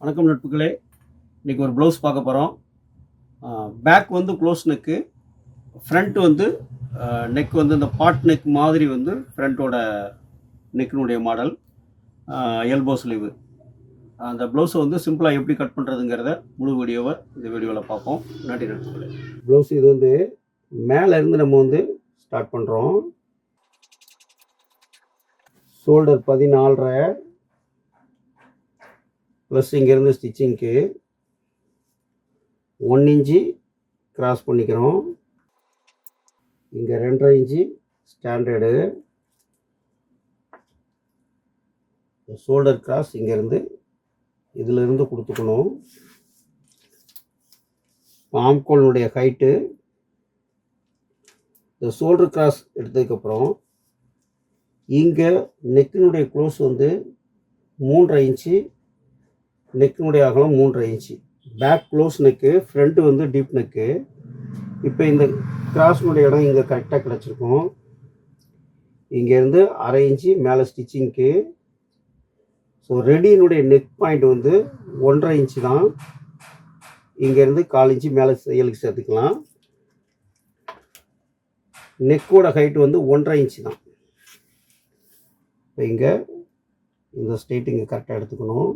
வணக்கம் நட்புகளே. இன்றைக்கி ஒரு ப்ளவுஸ் பார்க்க போகிறோம் பேக் வந்து க்ளோஸ் நெக்கு ஃப்ரண்ட் வந்து நெக் வந்து இந்த பாட் நெக் மாதிரி வந்து ஃப்ரண்ட்டோட நெக்கினுடைய மாடல் எல்போ ஸ்லீவு அந்த ப்ளவுஸை வந்து சிம்பிளாக எப்படி கட் பண்ணுறதுங்கிறத முழு வீடியோவை இந்த வீடியோவில் பார்ப்போம். நன்றி நட்புகளே. ப்ளவுஸ் இது வந்து மேலே இருந்து நம்ம வந்து ஸ்டார்ட் பண்ணுறோம் ஷோல்டர் பதினாலரை ப்ளஸ் இங்கேருந்து ஸ்டிச்சிங்க்கு ஒன் இன்ச்சு க்ராஸ் பண்ணிக்கிறோம். இங்கே ரெண்டரை இன்ச்சு ஸ்டாண்டர்டு ஷோல்டர் கிராஸ் இங்கேருந்து இதிலிருந்து கொடுத்துக்கணும். பாம்கோலினுடைய ஹைட்டு இந்த ஷோல்டர் கிராஸ் எடுத்ததுக்கப்புறம் இங்கே நெக்கினுடைய க்ளோஸ் வந்து மூன்றரை இன்ச்சு நெக்கினுடைய அகலம் மூன்றரை inch back close neck front வந்து டீப் நெக்கு இப்போ இந்த கிராஸ்னுடைய இடம் இங்கே கரெக்டாக கிடச்சிருக்கும். இங்கேருந்து அரை இன்ச்சு மேலே ஸ்டிச்சிங்க்கு ஸோ ரெடியினுடைய நெக் பாயிண்ட் வந்து ஒன்றரை இன்ச்சு தான். இங்கேருந்து கால் இன்ச்சு மேலே செயலுக்கு சேர்த்துக்கலாம். நெக்கோட ஹைட் வந்து ஒன்றரை இன்ச்சு தான். இப்போ இங்கே இந்த ஸ்டேட் இங்கே கரெக்டாக எடுத்துக்கணும்.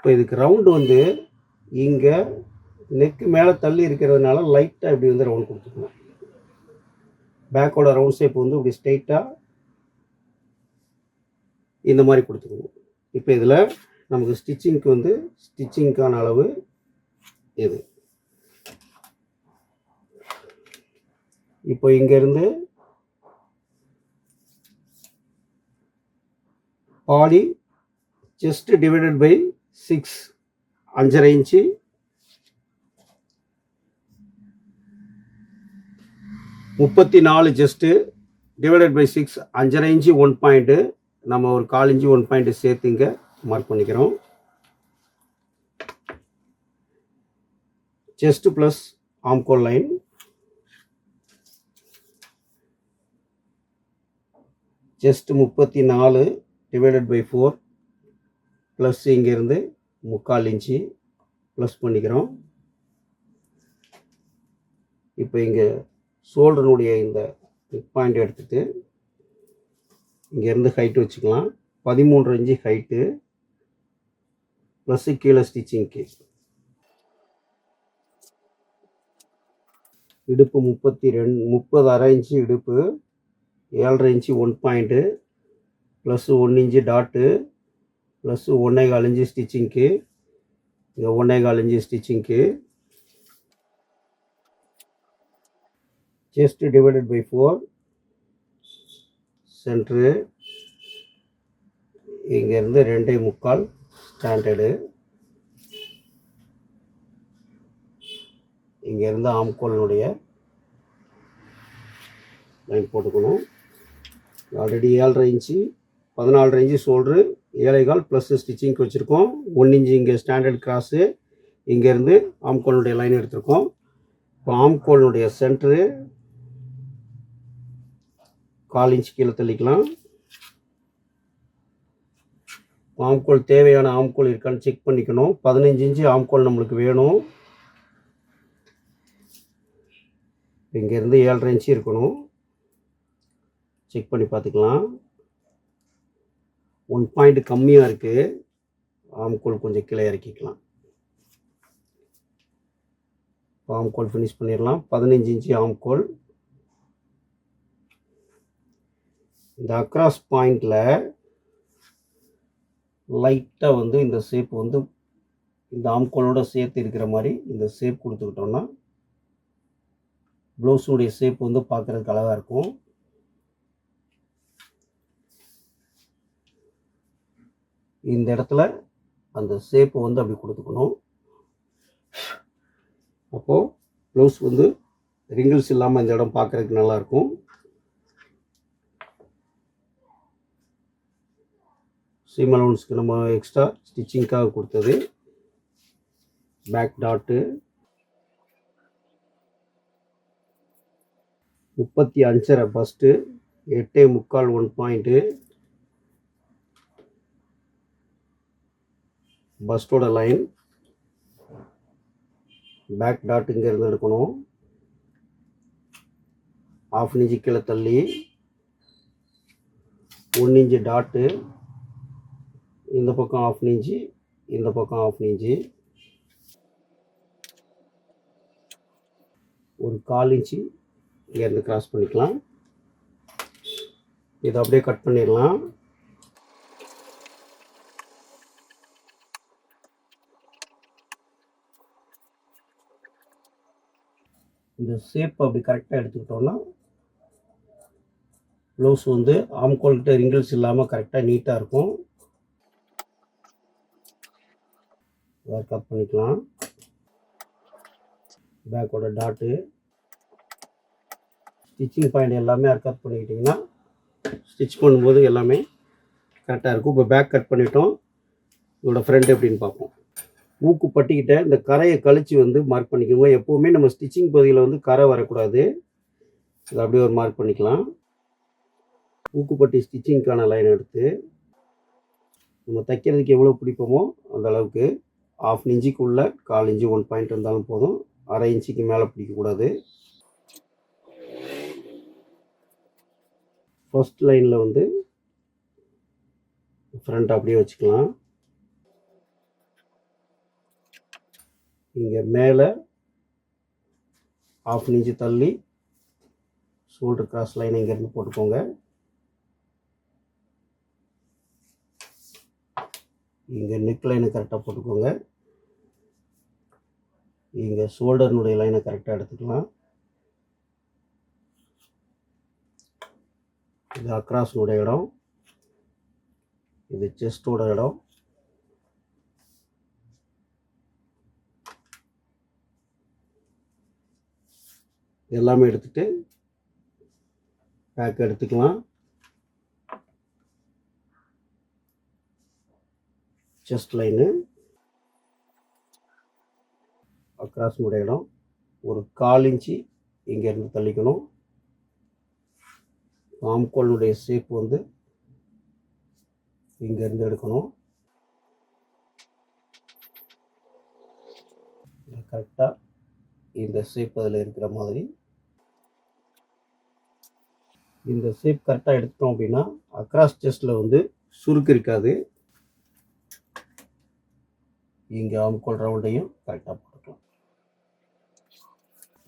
இப்போ இதுக்கு ரவுண்டு வந்து இங்கே நெக்கு மேலே தள்ளி இருக்கிறதுனால லைட்டாக இப்படி வந்து ரவுண்ட் கொடுத்துக்கணும் பேக்கோட ரவுண்ட் ஷேப் வந்து இப்படி ஸ்ட்ரெயிட்டாக இந்த மாதிரி கொடுத்துக்கணும். இப்போ இதில் நமக்கு ஸ்டிச்சிங்க்கு வந்து ஸ்டிச்சிங்க்கான அளவு இது இப்போ இங்கேருந்து body chest divided by six அஞ்சரை இன்ச்சு. முப்பத்தி நாலு ஜஸ்ட்டு டிவைடட் பை சிக்ஸ் அஞ்சரை இன்ச்சு ஒன் பாயிண்ட்டு நம்ம ஒரு கால் இன்ச்சு ஒன் பாயிண்ட்டு சேர்த்து இங்கே மார்க் பண்ணிக்கிறோம். செஸ்ட் ப்ளஸ் ஆம்கோல் லைன் செஸ்ட் முப்பத்தி நாலு டிவைடட் பை ஃபோர் ப்ளஸ் இங்கேருந்து முக்கால் இன்ச்சு ப்ளஸ் பண்ணிக்கிறோம். இப்போ இங்கே ஷோல்டருடைய இந்த பாயிண்ட் எடுத்துட்டு இங்கேருந்து ஹைட்டு வச்சுக்கலாம். பதிமூன்று இன்ச்சு ஹைட்டு ப்ளஸ்ஸு கீழே ஸ்டிச்சிங்க்கு இடுப்பு முப்பத்தி ரெண்டு முப்பது அரை இன்ச்சு இடுப்பு ஏழரை inch one point plus one inch dot plus ஒன்றே கால் இன்ச்சு ஸ்டிச்சிங்க்கு இங்கே ஒன்றே கால் inch ஸ்டிச்சிங்க்கு chest divided by four centre இங்கேருந்து ரெண்டே முக்கால் ஸ்டாண்டர்டு இங்கேருந்து ஆம்கோலினுடைய லைன் போட்டுக்கணும். ஆல்ரெடி ஏழரை இன்ச்சு. பதினாலு இன்ச்சு ஷோல்ட்ரு ஏழைகால் ப்ளஸ் ஸ்டிச்சிங்க்கு வச்சுருக்கோம். ஒன் இன்ச்சு இங்கே ஸ்டாண்டர்ட் கிராஸு இங்கேருந்து ஆம்கோலினுடைய லைன் எடுத்திருக்கோம். இப்போ ஆம்கோலினுடைய சென்ட்ரு கால் இன்ச் கீழே தள்ளிக்கலாம். ஆம்கோல் தேவையான ஆம்கோல் இருக்கான்னு செக் பண்ணிக்கணும். பதினஞ்சு இன்ச்சு ஆம்கோல் நம்மளுக்கு வேணும். இங்கேருந்து ஏழரை இன்ச்சு இருக்கணும். செக் பண்ணி பார்த்துக்கலாம். ஒன் பாயிண்ட் கம்மியாக இருக்குது ஆம்கோல் கொஞ்சம் கீழே இறக்கிக்கலாம். ஆம்கோல் ஃபினிஷ் பண்ணிடலாம். பதினஞ்சு இன்ச்சு ஆம்கோல். இந்த அக்ராஸ் பாயிண்டில் லைட்டாக வந்து இந்த ஷேப் வந்து இந்த ஆம்கோலோட சேர்த்து இருக்கிற மாதிரி இந்த ஷேப் கொடுத்துக்கிட்டோன்னா ப்ளவுஸுடைய ஷேப் வந்து பார்க்குறதுக்கு அழகாக இருக்கும். இந்த இடத்துல அந்த ஷேப்பை வந்து அப்படி கொடுத்துக்கணும். அப்போது ப்ளவுஸ் வந்து ரிங்கிள்ஸ் இல்லாமல் இந்த இடம் பார்க்குறதுக்கு நல்லாயிருக்கும். சீம் அலவுன்ஸ்க்கு நம்ம எக்ஸ்ட்ரா ஸ்டிச்சிங்க்காக கொடுத்தது. பேக் டாட்டு முப்பத்தி அஞ்சரை ஃபஸ்ட்டு எட்டே முக்கால் ஒன் பாயிண்ட்டு பஸ்டோட லைன் பேக் டாட் இங்கேருந்து எடுக்கணும். ஆஃப் இன்ச்சு கீழே தள்ளி ஒன் இன்ச்சு டாட்டு இந்த பக்கம் ஆஃப் இன்ச்சு இந்த பக்கம் ஆஃப் இன்ச்சு ஒரு கால் இன்ச்சு இங்கேருந்து கிராஸ் பண்ணிக்கலாம். இதை அப்படியே கட் பண்ணிடலாம். இந்த ஷேப் அப்படி கரெக்டாக எடுத்துக்கிட்டோம்னா ப்ளவுஸ் வந்து ஆம்கோல்கிட்ட ரிங்கிள்ஸ் இல்லாமல் கரெக்டாக நீட்டாக இருக்கும். ஒர்க் கட் பண்ணிக்கலாம். பேக்கோட டாட்டு ஸ்டிச்சிங் பாயிண்ட் எல்லாமே கட் பண்ணிக்கிட்டிங்கன்னா ஸ்டிச் பண்ணும்போது எல்லாமே கரெக்டாக இருக்கும். இப்போ பேக் கட் பண்ணிட்டோம். இதோட ஃப்ரண்ட் எப்படின்னு பார்ப்போம். ஊக்கு பட்டிக்கிட்ட இந்த கரையை கழிச்சு வந்து மார்க் பண்ணிக்கோங்க. எப்போவுமே நம்ம ஸ்டிச்சிங் பகுதியில் வந்து கரை வரக்கூடாது. இதை அப்படியே ஒரு மார்க் பண்ணிக்கலாம். ஊக்குப்பட்டி ஸ்டிச்சிங்க்கான லைன் எடுத்து நம்ம தைக்கிறதுக்கு எவ்வளோ பிடிப்போமோ அந்த அளவுக்கு ஆஃப் இன்ச்சுக்குள்ளே கால் இன்ச்சு ஒன் பாயிண்ட் இருந்தாலும் போதும். அரை இன்ச்சுக்கு மேலே பிடிக்கக்கூடாது. ஃபர்ஸ்ட் லைனில் வந்து ஃப்ரண்ட் அப்படியே வச்சுக்கலாம். இங்கே மேலே ஆஃப் இன்ச்சு தள்ளி ஷோல்டர் கிராஸ் லைன் இங்கேருந்து போட்டுக்கோங்க. இங்கே நெக் லைனை கரெக்டாக போட்டுக்கோங்க. இங்கே ஷோல்டர்னுடைய லைனை கரெக்டாக எடுத்துக்கலாம். இது அக்ராஸ்னுடைய இடம். இது செஸ்டோட இடம். எல்லாமே எடுத்துகிட்டு பேக் எடுத்துக்கலாம். செஸ்ட் லைனு அக்ராஸ்னுடைய இடம். ஒரு கால் இன்ச்சு இங்கேருந்து தள்ளிக்கணும். ஆம்கோலினுடைய ஷேப் வந்து இங்கேருந்து எடுக்கணும். கரெக்டாக இந்த ஷேப் அதில் இருக்கிற மாதிரி இந்த ஷேப் கரெக்டாக எடுத்துட்டோம் அப்படின்னா அக்ராஸ் செஸ்டில் வந்து சுருக்கு இருக்காது. இங்கே ஆம்கோல் ரவுண்டையும் கரெக்டாக போட்டுக்கலாம்.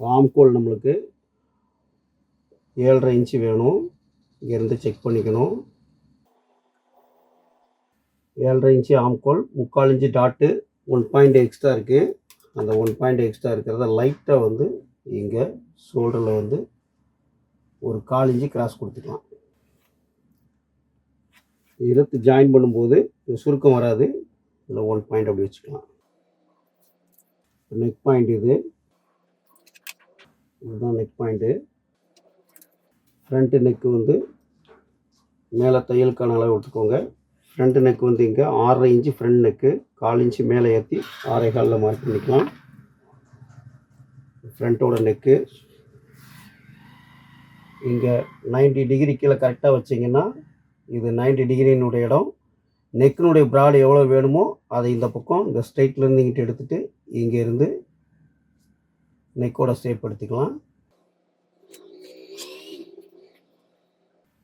ஆம்கோல் நம்மளுக்கு ஏழரை இன்ச்சு வேணும். இங்கேருந்து செக் பண்ணிக்கணும். ஏழரை இன்ச்சு ஆம்கோல் முக்கால் inch dot one point extra இருக்குது அந்த ஒன் பாயிண்ட் எக்ஸ்ட்ரா இருக்கிறத லைட்டாக வந்து இங்கே ஷோல்டரில் வந்து ஒரு கால் இஞ்சி கிராஸ் கொடுத்துக்கலாம். இழுத்து ஜாயின் பண்ணும்போது சுருக்கம் வராது. இதில் ஒன் பாயிண்ட் அப்படி வச்சுக்கலாம். நெக் பாயிண்ட் இது. இதுதான் நெக் பாயிண்ட்டு ஃப்ரண்ட்டு நெக்கு வந்து மேலே தையலுக்கான அளவு எடுத்துக்கோங்க. ஃப்ரண்ட் நெக் வந்து இங்கே ஆறரை இன்ச்சு ஃப்ரண்ட் நெக்கு கால் இன்ச்சு மேலே ஏற்றி ஆறரை காலில் மார்க் பண்ணிக்கலாம். ஃப்ரண்ட்டோட நெக்கு இங்கே 90 டிகிரி கீழே கரெக்டாக வச்சிங்கன்னா இது 90 டிகிரினுடைய இடம். நெக்கினுடைய ப்ராடு எவ்வளோ வேணுமோ அதை இந்த பக்கம் இந்த ஸ்ட்ரைட்லேருந்து இங்கிட்டு எடுத்துகிட்டு இங்கேருந்து நெக்கோட ஷேப் எடுத்துக்கலாம்.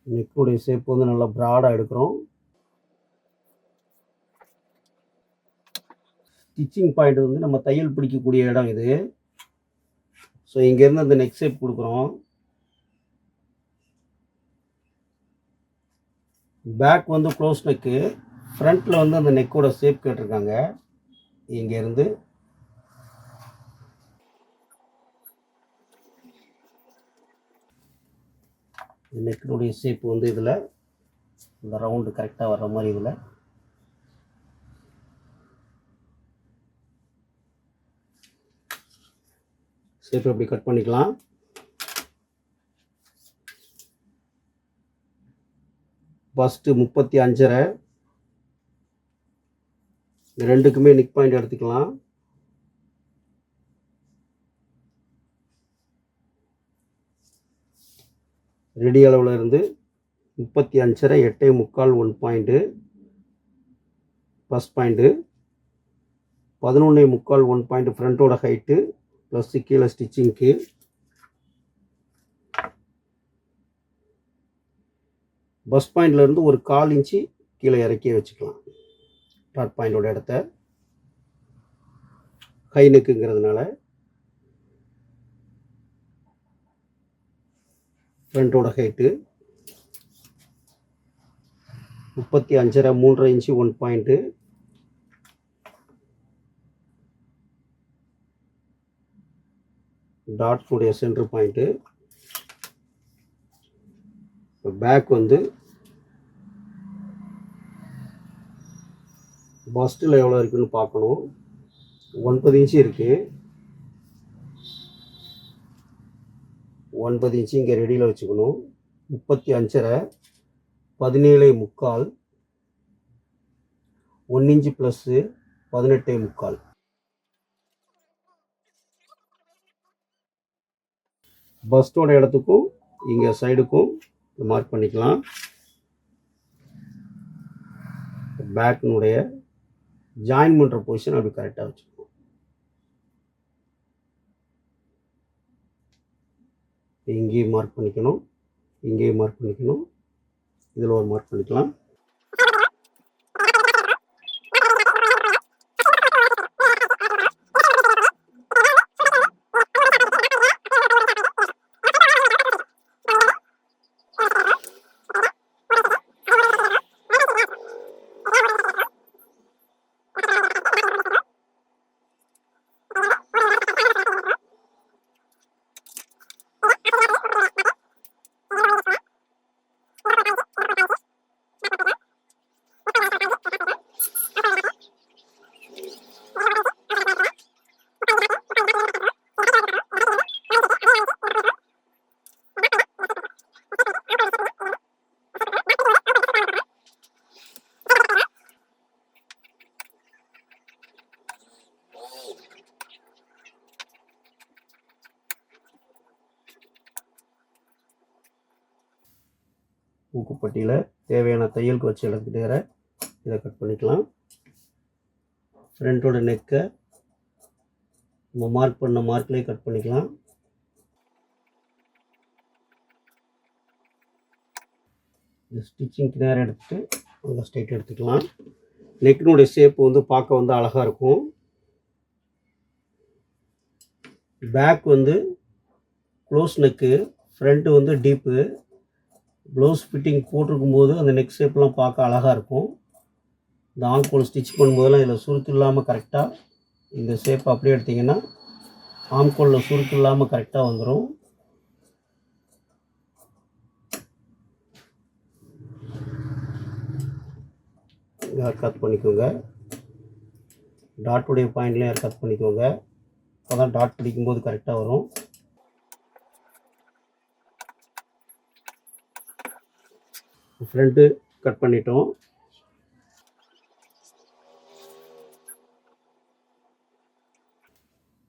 நெக்குடைய ஷேப் வந்து நல்லா ப்ராடாக எடுக்கிறோம். ஸ்டிச்சிங் பாயிண்ட் வந்து நம்ம தையல் பிடிக்கக்கூடிய இடம் இது. ஸோ இங்கேருந்து அந்த நெக் ஷேப் கொடுக்குறோம். பேக் வந்து க்ளோஸ் நெக்கு ஃப்ரண்ட்டில் வந்து அந்த நெக்கோட ஷேப் கேட்டிருக்காங்க. இங்கேருந்து. நெக்கினுடைய ஷேப் வந்து இதில் இந்த ரவுண்டு கரெக்டாக வர்ற மாதிரி இதில். ஷேப் எப்படி கட் பண்ணிக்கலாம்? ஃபஸ்ட்டு முப்பத்தி அஞ்சரை. ரெண்டுக்குமே நிக் பாயிண்ட் எடுத்துக்கலாம். ரெடி அளவில் இருந்து முப்பத்தி அஞ்சரை எட்டே முக்கால் ஒன் பாயிண்ட்டு ஃபஸ்ட் பாயிண்ட்டு பதினொன்னே முக்கால் ஒன் பாயிண்ட் ஃப்ரண்ட்டோட ஹைட்டு ப்ளஸ் கீழே ஸ்டிச்சிங்க்கு பஸ் பாயிண்ட்லேருந்து ஒரு கால் இன்ச்சு கீழே இறக்கி வச்சுக்கலாம். டாட் பாயிண்டோட இடத்த. ஹை நெக்குங்கிறதுனால ஃப்ரண்ட்டோட ஹைட்டு முப்பத்தி அஞ்சரை மூன்றரை இன்ச்சு ஒன் பாயிண்ட்டு டாட்ஸுடைய சென்ட்ரு பாயிண்ட்டு பேக் வந்து பஸ்ட்டில் எவ்வளோ இருக்குன்னு பார்க்கணும். ஒன்பது இன்ச்சு இருக்குது ஒன்பது இன்ச்சு இங்கே ரெடியில் வச்சுக்கணும். முப்பத்தி அஞ்சரை பதினேழு முக்கால் ஒன் இன்ச்சு ப்ளஸ்ஸு பதினெட்டே முக்கால். பஸ்டோட இடத்துக்கும் இங்கே சைடுக்கும் மார்க் பண்ணிக்கலாம். பேக்கினுடைய ஜாயின் பண்ணுற பொசிஷன் அப்படி கரெக்டாக வச்சுக்கணும் இங்கேயும் மார்க் பண்ணிக்கணும். இங்கேயும் மார்க் பண்ணிக்கணும். இதில் ஒரு மார்க் பண்ணிக்கலாம். ஊக்குப்பட்டியில் தேவையான தையலுக்கு வச்சு எடுத்துகிட்டு இதை கட் பண்ணிக்கலாம். ஃப்ரண்ட்டோட நெக்கை நம்ம மார்க் பண்ண மார்க்லேயே கட் பண்ணிக்கலாம். இந்த ஸ்டிச்சிங்க்கு நேரம் எடுத்துகிட்டு அந்த ஸ்ட்ரைட் எடுத்துக்கலாம். நெக்கினுடைய ஷேப் வந்து பார்க்க வந்து அழகாக இருக்கும். பேக் வந்து க்ளோஸ் நெக்கு ஃப்ரண்ட்டு வந்து டீப்பு ப்ளவுஸ் ஃபிட்டிங் போட்டிருக்கும் போது அந்த நெக் ஷேப்லாம் பார்க்க அழகாக இருக்கும். இந்த ஆம்கோல் ஸ்டிச் பண்ணும்போதெல்லாம் இதில் சுருக்கு இல்லாமல் கரெக்டாக இந்த ஷேப் அப்படியே எடுத்திங்கன்னா ஆம்கோலில் சுருக்கு இல்லாமல் கரெக்டாக வந்துடும் கட் பண்ணிக்கோங்க. டாட்டுடைய பாயிண்ட்லேயும் கட் பண்ணிக்கோங்க. அப்போ தான் டாட் பிடிக்கும்போது கரெக்டாக வரும். ஃப்ரண்ட்டு கட் பண்ணிட்டோம்.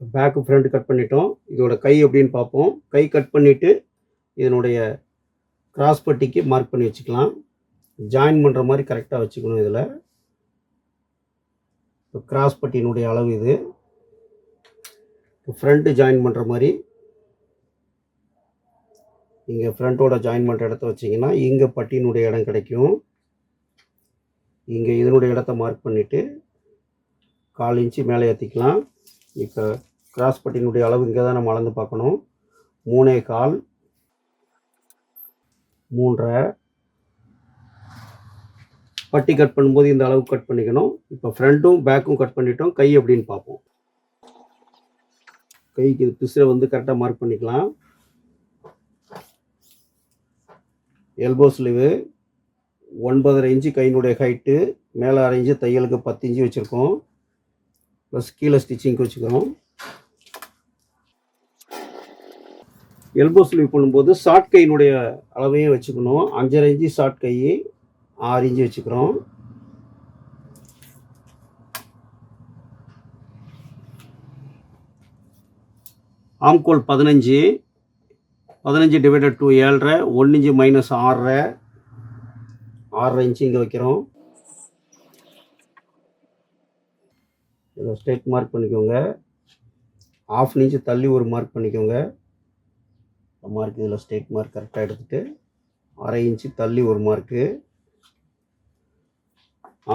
பேக்கு ஃப்ரண்ட் கட் பண்ணிட்டோம். இதோட கை எப்படின்னு பார்ப்போம். கை கட் பண்ணிவிட்டு இதனுடைய கிராஸ் பட்டிக்கு மார்க் பண்ணி வச்சுக்கலாம். ஜாயின் பண்ணுற மாதிரி கரெக்டாக வச்சுக்கணும் இதில். இப்போ கிராஸ் பட்டியினுடைய அளவு இது. ஃப்ரண்ட்டு ஜாயின் பண்ணுற மாதிரி இங்கே ஃப்ரண்ட்டோட ஜாயின் பண்ணுற இடத்த வச்சிங்கன்னா இங்கே பட்டியினுடைய இடம் கிடைக்கும். இங்கே இதனுடைய இடத்த மார்க் பண்ணிவிட்டு கால் இன்ச்சு மேலே ஏற்றிக்கலாம் இப்போ கிராஸ் பட்டியினுடைய அளவு இங்கே தான் நம்ம அளந்து பார்க்கணும். மூணே கால் மூன்றரை. பட்டி கட் பண்ணும்போது இந்த அளவு கட் பண்ணிக்கணும். இப்போ ஃப்ரண்ட்டும் பேக்கும் கட் பண்ணிட்டோம். கை அப்படின்னு பார்ப்போம். கைக்கு பிசில் வந்து கரெக்டாக மார்க் பண்ணிக்கலாம். எல்போ ஸ்லீவு ஒன்பதரை இன்ச்சு கையினுடைய ஹைட்டு மேலே அரை இன்ச்சு தையலுக்கு பத்து இன்ச்சு வச்சுருக்கோம். ப்ளஸ் கீழே ஸ்டிச்சிங்க்கு வச்சுக்கிறோம். எல்போ ஸ்லீவ் பண்ணும்போது ஷார்ட் கையினுடைய அளவையும் வச்சுக்கணும். அஞ்சரை இன்ச்சு ஷார்ட் கை ஆறு இன்ச்சு வச்சுக்கிறோம். ஆம்கோல் பதினஞ்சு பதினஞ்சு டிவைடட் டூ ஏழரை ஒன்று இன்ச்சு மைனஸ் ஆறரை. ஆறரை இன்ச்சு இங்கே வைக்கிறோம். இதில் ஸ்ட்ரெயிட் மார்க் பண்ணிக்கோங்க. ஆஃப் இன்ச்சு தள்ளி ஒரு மார்க் பண்ணிக்கோங்க. மார்க் இதில் ஸ்ட்ரெயிட் மார்க் கரெக்டாக எடுத்துகிட்டு அரை இன்ச்சு தள்ளி ஒரு மார்க்கு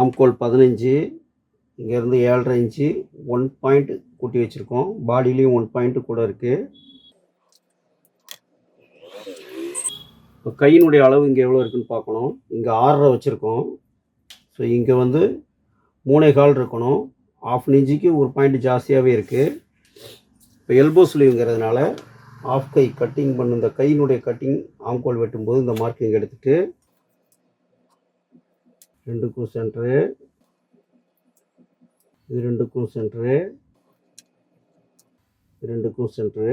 ஆம்கோல் பதினஞ்சு இங்கேருந்து ஏழரை இன்ச்சு ஒன் பாயிண்ட் கூட்டி வச்சுருக்கோம். பாடியிலையும் ஒன் பாயிண்ட்டு கூட இருக்குது இப்போ கையினுடைய அளவு இங்கே எவ்வளோ இருக்குன்னு பார்க்கணும். இங்கே ஆறரை வச்சுருக்கோம். ஸோ இங்கே வந்து மூணே கால் இருக்கணும். ஆஃப் இன்ச்சுக்கு ஒரு பாயிண்ட் ஜாஸ்தியாகவே இருக்குது இப்போ எல்போ ஸ்லீவுங்கிறதுனால ஆஃப் கை கட்டிங் பண்ண இந்த கையினுடைய கட்டிங் ஆம்கோல் வெட்டும்போது இந்த மார்க்கிங் எடுத்துட்டு ரெண்டுக்கும் சென்ட்ரு இது ரெண்டுக்கும் சென்ட்ரு ரெண்டுக்கும் சென்ட்ரு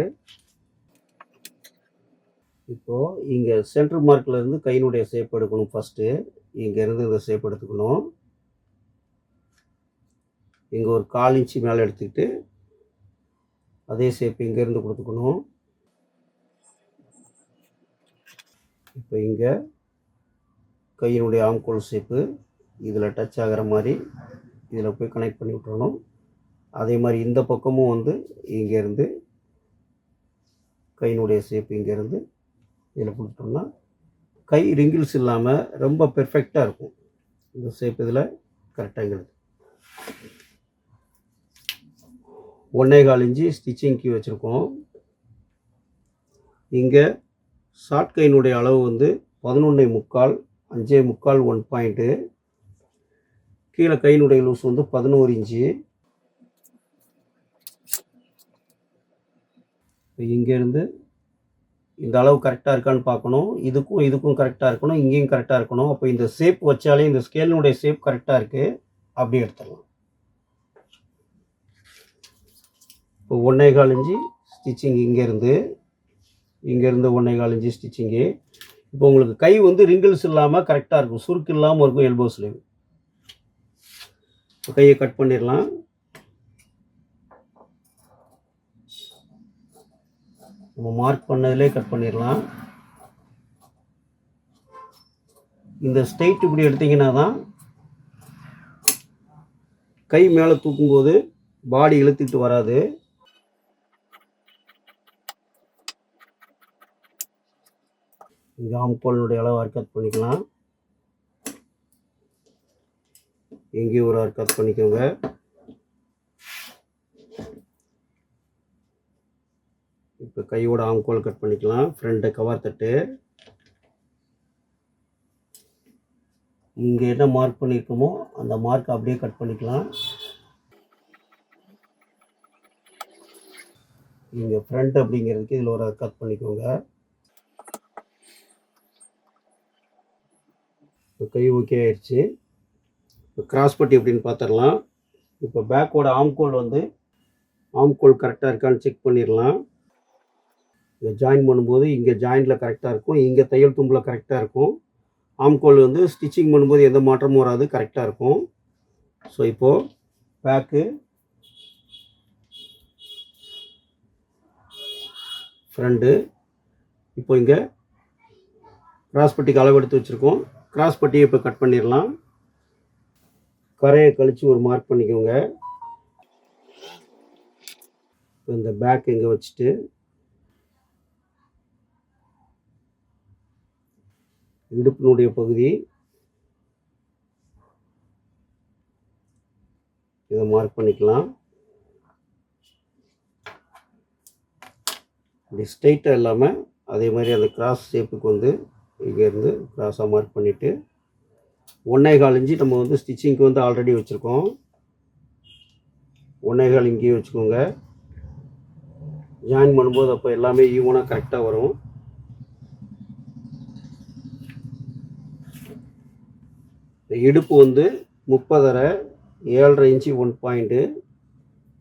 இப்போது இங்கே சென்ட்ரல் மார்க்கில் இருந்து கையினுடைய ஷேப் எடுக்கணும் ஃபஸ்ட்டு இங்கேருந்து இந்த ஷேப் எடுத்துக்கணும். இங்கே ஒரு கால் இன்ச்சு மேலே எடுத்துக்கிட்டு அதே ஷேப் இங்கேருந்து கொடுத்துக்கணும். இப்போ இங்கே கையினுடைய ஆம்கோல் ஷேப்பு இதில் டச் ஆகிற மாதிரி இதில் போய் கனெக்ட் பண்ணி விட்டுறணும். அதே மாதிரி இந்த பக்கமும் வந்து இங்கேருந்து கையினுடைய ஷேப் இங்கேருந்து இதில் கொடுத்துட்டோம்னா கை ரிங்கிள்ஸ் இல்லாமல் ரொம்ப பெர்ஃபெக்டாக இருக்கும். இந்த ஷேப் இதில் கரெக்டாக ஒன்றே கால் இன்ச்சு ஸ்டிச்சிங் கீ வச்சுருக்கோம். இங்கே ஷார்ட் கைனுடைய அளவு வந்து பதினொன்றே முக்கால் அஞ்சே முக்கால் ஒன் பாயிண்ட்டு கீழே கையினுடைய லூஸ் வந்து பதினோரு இன்ச்சு. இப்போ இங்கேருந்து இந்த அளவு கரெக்டாக இருக்கான்னு பார்க்கணும். இதுக்கும் இதுக்கும் கரெக்டாக இருக்கணும். இங்கேயும் கரெக்டாக இருக்கணும். அப்போ இந்த ஷேப் வச்சாலே இந்த ஸ்கேலினுடைய ஷேப் கரெக்டாக இருக்குது அப்படி எடுத்துடலாம். இப்போ ஒன்றே கால் ஸ்டிச்சிங் இங்கேருந்து. இங்கேருந்து ஒன்றே கால் ஸ்டிச்சிங்கு இப்போ உங்களுக்கு கை வந்து ரிங்கிள்ஸ் இல்லாமல் கரெக்டாக இருக்கும். சுருக்கு இல்லாமல் இருக்கும் எல்போ ஸ்லீவ் இப்போ கையை கட் பண்ணிடலாம். நம்ம மார்க் பண்ணதிலே கட் பண்ணிடலாம். இந்த ஸ்ட்ரெயிட் இப்படி எடுத்தீங்கன்னா தான் கை மேலே தூக்கும்போது பாடி இழுத்துக்கிட்டு வராது. இங்கே ஆம்போலினுடைய அளவு அர்க்கத் பண்ணிக்கலாம். எங்கேயும் ஒரு அர்க்கத் பண்ணிக்கோங்க. இப்போ கையோட ஆம்கோல் கட் பண்ணிக்கலாம். ஃப்ரண்ட்டு கவர் தட்டு. இங்கே என்ன மார்க் பண்ணியிருக்கோமோ அந்த மார்க் அப்படியே கட் பண்ணிக்கலாம். நீங்கள் ஃப்ரண்ட் அப்படிங்கிறதுக்கு இதில் ஒரு கட் பண்ணிக்கோங்க. இப்போ கை ஓகே ஆயிடுச்சு. இப்போ கிராஸ் பட்டி அப்படின்னு பார்த்துடலாம் இப்போ பேக்கோட ஆம்கோல் வந்து ஆம்கோல் கரெக்டாக இருக்கான்னு செக் பண்ணிடலாம் இங்கே ஜாயின் பண்ணும்போது இங்கே ஜாயிண்டில் கரெக்டாக இருக்கும். இங்கே தையல் தும்பில் கரெக்டாக இருக்கும். ஆம்கோல் வந்து ஸ்டிச்சிங் பண்ணும்போது எந்த மாற்றமும் வராது கரெக்டாக இருக்கும். ஸோ இப்போது பேக்கு ஃப்ரண்ட்டு இப்போ இங்கே கிராஸ் பட்டிக்கு வச்சுருக்கோம். கிராஸ் பட்டியை இப்போ கட் பண்ணிடலாம். கரையை கழித்து ஒரு மார்க் பண்ணிக்கோங்க. இந்த பேக் இங்கே வச்சுட்டு இடுப்பினுடைய பகுதி இதை மார்க் பண்ணிக்கலாம். இப்படி ஸ்ட்ரைட்டாக இல்லாமல் அதே மாதிரி அந்த கிராஸ் ஷேப்புக்கு வந்து இங்கேருந்து கிராஸாக மார்க் பண்ணிவிட்டு ஒன்றே கால் இஞ்சி நம்ம வந்து ஸ்டிச்சிங்க்கு வந்து ஆல்ரெடி வச்சுருக்கோம். ஒன்றே கால் இங்கேயும் வச்சுக்கோங்க. ஜாயின் பண்ணும்போது அப்போ எல்லாமே ஈவனாக கரெக்டாக வரும். இந்த இடுப்பு வந்து முப்பதரை ஏழரை இன்ச்சு ஒன் பாயிண்ட்டு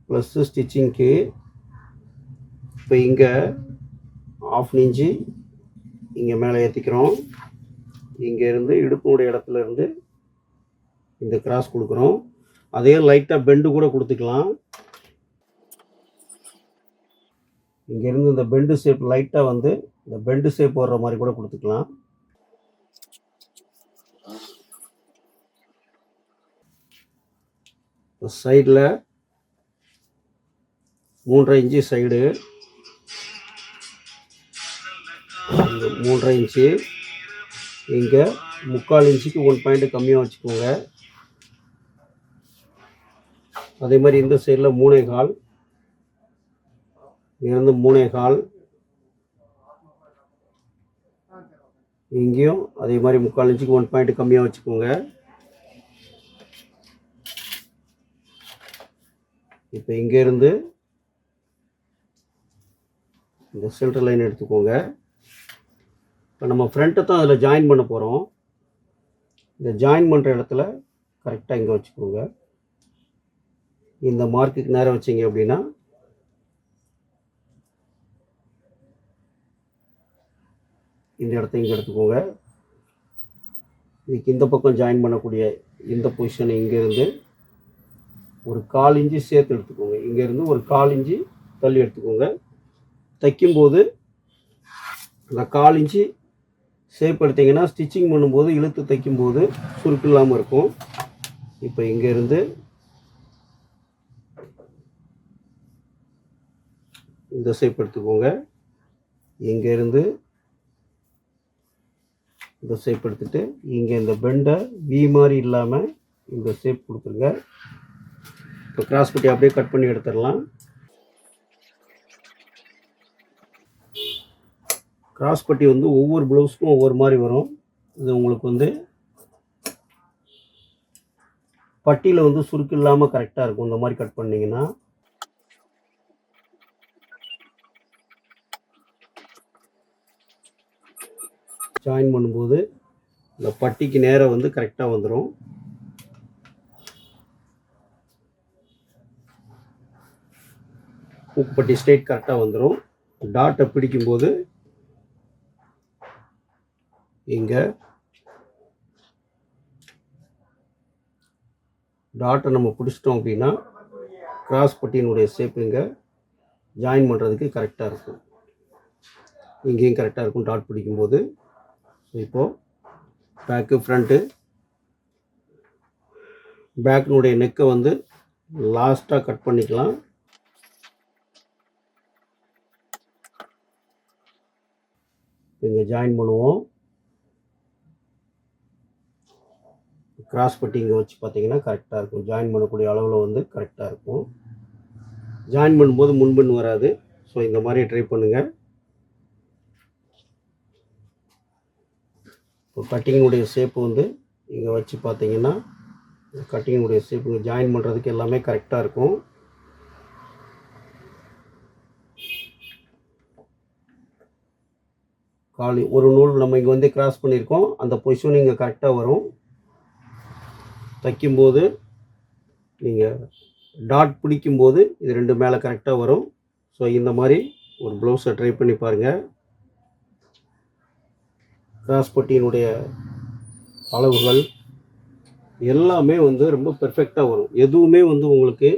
ப்ளஸ்ஸு ஸ்டிச்சிங்க்கு இப்போ இங்கே ஆஃப் இன்ச்சு இங்கே மேலே ஏற்றிக்கிறோம் இங்கேருந்து இடுப்புடைய இடத்துல இருந்து இந்த கிராஸ் கொடுக்குறோம். அதே லைட்டாக பெண்டு கூட கொடுத்துக்கலாம். இங்கேருந்து இந்த பெண்டு ஷேப் லைட்டாக வந்து இந்த பெண்டு ஷேப் வர்ற மாதிரி கூட கொடுத்துக்கலாம். சைடில் மூன்றரை இன்ச்சு சைடு மூன்றரை இன்ச்சு இங்கே முக்கால் இன்ச்சுக்கு ஒன் பாயிண்ட் கம்மியாக வச்சுக்கோங்க. அதே மாதிரி இந்த சைடில் மூணே கால். இங்கேருந்து மூணே கால். இங்கேயும் அதே மாதிரி முக்கால் இன்ச்சுக்கு ஒன் பாயிண்ட் கம்மியாக வச்சுக்கோங்க. இப்போ இங்கேருந்து இந்த சென்டர் லைன் எடுத்துக்கோங்க. இப்போ நம்ம ஃப்ரண்ட்டை தான் அதில் ஜாயின் பண்ண போகிறோம் இந்த ஜாயின் பண்ணுற இடத்துல கரெக்டாக இங்கே வச்சுக்கோங்க. இந்த மார்க்குக்கு நேரம் வச்சிங்க அப்படின்னா இந்த இடத்த இங்கே எடுத்துக்கோங்க. இதுக்கு இந்த பக்கம் ஜாயின் பண்ணக்கூடிய இந்த பொசிஷன் இங்கேருந்து ஒரு கால் இஞ்சி சேர்த்து எடுத்துக்கோங்க. இங்கேருந்து ஒரு கால் இஞ்சி தள்ளி எடுத்துக்கோங்க. தைக்கும்போது அந்த கால் இஞ்சி ஷேப் எடுத்தீங்கன்னா ஸ்டிச்சிங் பண்ணும்போது இழுத்து தைக்கும்போது சுருக்கு இல்லாமல் இருக்கும். இப்போ இங்கேருந்து இந்த ஷேப் எடுத்துக்கோங்க. இங்கேருந்து இந்த ஷேப் எடுத்துகிட்டு இங்கே இந்த பெண்டை வி மாதிரி இல்லாமல் இந்த ஷேப் கொடுத்துருங்க. இப்போ கிராஸ் குட்டி அப்படியே கட் பண்ணி எடுத்துடலாம். கிராஸ் பட்டி வந்து ஒவ்வொரு ப்ளவுஸ்க்கும் ஒவ்வொரு மாதிரி வரும். இது உங்களுக்கு வந்து பட்டியில் வந்து சுருக்கு இல்லாமல் கரெக்டாக இருக்கும். இந்த மாதிரி கட் பண்ணிங்கன்னா. ஜாயின் பண்ணும்போது இந்த பட்டிக்கு நேராக வந்து கரெக்டாக வந்துடும் பட்டி ஸ்ட்ரெயிட் கரெக்டாக வந்துடும் டாட்டை பிடிக்கும்போது இங்கே டாட்டை நம்ம பிடிச்சிட்டோம் அப்படின்னா கிராஸ் பட்டியினுடைய ஷேப் இங்கே ஜாயின் பண்ணுறதுக்கு கரெக்டாக இருக்கும். இங்கேயும் கரெக்டாக இருக்கும் டாட் பிடிக்கும்போது. இப்போது பேக்கு ஃப்ரண்ட்டு பேக்கினுடைய நெக்கை வந்து லாஸ்ட்டாக கட் பண்ணிக்கலாம். இங்கே ஜாயின் பண்ணுவோம். கிராஸ் பட்டி இங்கே வச்சு பார்த்தீங்கன்னா கரெக்டாக இருக்கும். ஜாயின் பண்ணக்கூடிய அளவில் வந்து கரெக்டாக இருக்கும். ஜாயின் பண்ணும்போது முன்பின் வராது. ஸோ இந்த மாதிரி ட்ரை பண்ணுங்கள் இப்போ கட்டிங்கினுடைய ஷேப்பு வந்து இங்கே வச்சு பார்த்தீங்கன்னா கட்டிங்கினுடைய ஷேப்பு ஜாயின் பண்ணுறதுக்கு எல்லாமே கரெக்டாக இருக்கும். காலி ஒரு நூல் நம்ம இங்கே வந்து கிராஸ் பண்ணியிருக்கோம். அந்த பொசிஷன் இங்கே கரெக்டாக வரும். தைக்கும்போது நீங்கள் டாட் பிடிக்கும்போது இது ரெண்டு மேலே கரெக்டாக வரும். ஸோ இந்த மாதிரி ஒரு ப்ளவுஸை ட்ரை பண்ணி பாருங்கள் கிராஸ் பட்டியினுடைய அளவுகள் எல்லாமே வந்து ரொம்ப பெர்ஃபெக்டாக வரும். எதுவுமே வந்து உங்களுக்கு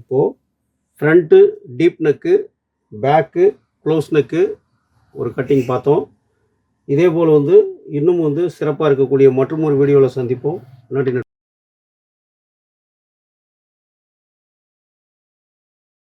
இப்போது front deep neck back close neck ஒரு கட்டிங் பார்த்தோம். இதே போல் வந்து இன்னும் வந்து சிறப்பாக இருக்கக்கூடிய மற்றும் ஒரு வீடியோவில் சந்திப்போம் நன்றி.